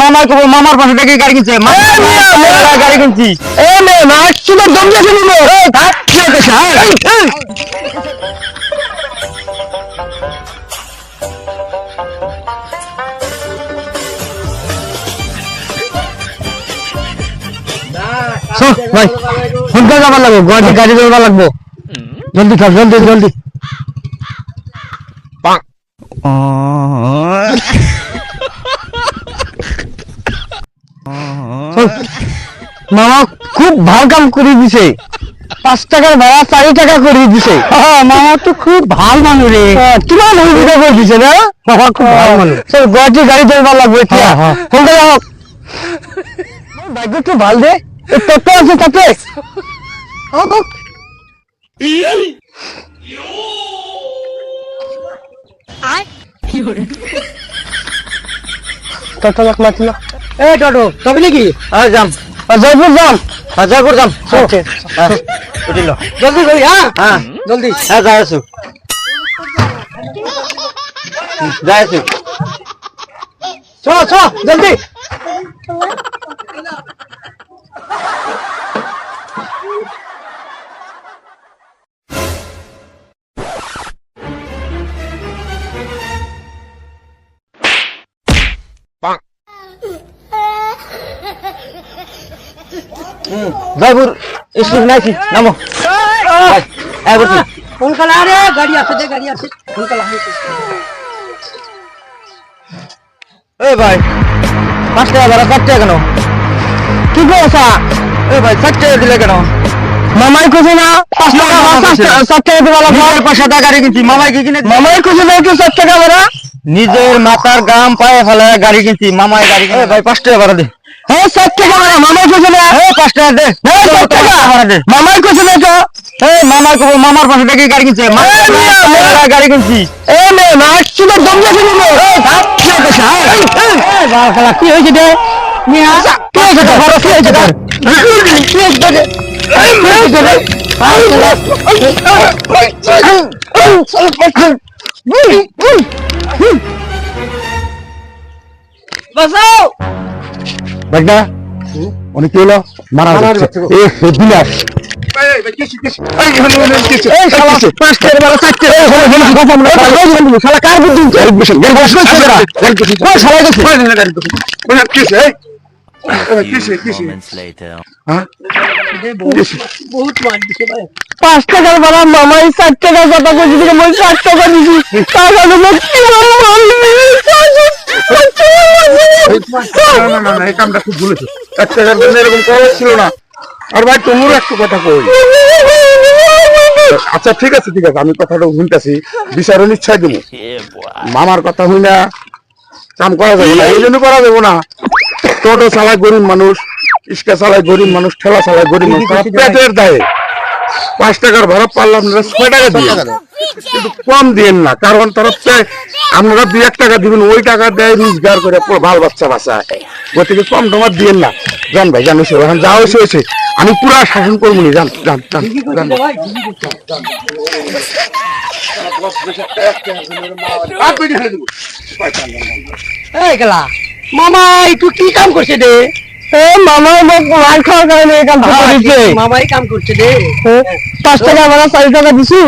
মামার খবর মামার পাশে থেকে গাড়ি কিনছে। গাড়ি কিনছি এ মে না তোমার দম দিয়ে নিল এই থাক কি হচ্ছে ভাই ফোনটা যাবার লাগবো গাড়ি গাড়ি যাবার লাগবো। জলদি জলদি জলদি। মামা খুব ভালো কাম করে দিছে। পাঁচ টাকার ভাড়া চারি টাকা করে দিছে। মামা তো খুব ভালো মানুষ রে। কিমান সুবিধা করে দিছে না? মামা খুব ভালো মানুষ। গাড়ি ধরবার লাগবে এতিয়া। যাওক ভাগ্যটো ভালো দে। টোটো আছে তাতে। আহক, আহক। টোটো যাক মাতি না এই টোটো যাবি নাকি? হ্যাঁ যাম। জয়পুর যাম জয়পুর যাম উঠিল জলদি করি হ্যাঁ হ্যাঁ জলদি হ্যাঁ যাই আছো যাই আছো চ চ জলদি জয়পুর স্কুল নাইছি নামো। ভাই, এই বসি। কোনকালে আরে গাড়ি আছে যে গাড়ি আছে। কোনকালে এই ভাই পাঁচ টাকা ভাড়া ষাট টাকা কেন? কি বলছা এই ভাই ষাট টাকা দিলে কেন? মামাই খুশি না? পাঁচ টাকা ষাট টাকা দিবা লাগবে। পাঁচশো টাকা গাড়ি কিনছি মামাই কি কিনে মামাই না কি ষাট টাকা ভাড়া নিজের মাথার গাম পায়ে ফেলে গাড়ি কিনছি মামাই গাড়ি ভাই পাঁচ টাকা ভাড়া দে। হ্যাঁ ষাট টাকা মামাই খুশি না হ্যাঁ পাঁচ টাকা দে হ্যাঁ ষাট টাকা মামাই খুশি না তো এই মামার খবর মামার পাশে থেকে গাড়ি কিনছে মামার গাড়ি কিনছি এ মে না শুধু দম এই থাক কি হচ্ছে হ্যাঁ বাবা কি হয়েছে রে মিয়া কি হয়েছে তো বড় কি হয়েছে তো কি হয়েছে তো এই কি হয়েছে রে বাসাও বাগদা অনেক কি হলো মারা যাচ্ছে এ বিলাস পাঁচ মান টাকার মামাই ষাট টাকার কথা দিকে মই ষাট টাকা দিছি তার কথা আচ্ছা ঠিক আছে ঠিক আছে। আমি কথাটা শুনতেছি বিচারও নিশ্চয় দেবো. মামার কথা হই না কাম করা যাবে না এই জন্য করা যাবে না। টোটো চালায় গরিব মানুষ ইস্কা চালায় গরিব মানুষ ঠেলা চালায় গরিব মানুষ পাঁচ টাকার ভাড়া পারলাম না ছয় টাকা দিয়ে। কিন্তু কম দিয়েন না কারণ তারা আপনারা দুই এক টাকা দিবেন ওই টাকা দেয় রোজগার করে বাল বাচ্চা বাঁচায়। গতিকে কম তোমার দিয়েন না। জান ভাই জানো সে এখন যা হয়েছে হয়েছে। আমি পুরা শাসন করব নি জান জান জান জান। মামা একটু কি কাম করছে রে? মার খাওয়ার কারণে কাম মামাই কাম করছে রে। পাঁচ টাকা ভাড়া চারি টাকা দিছি?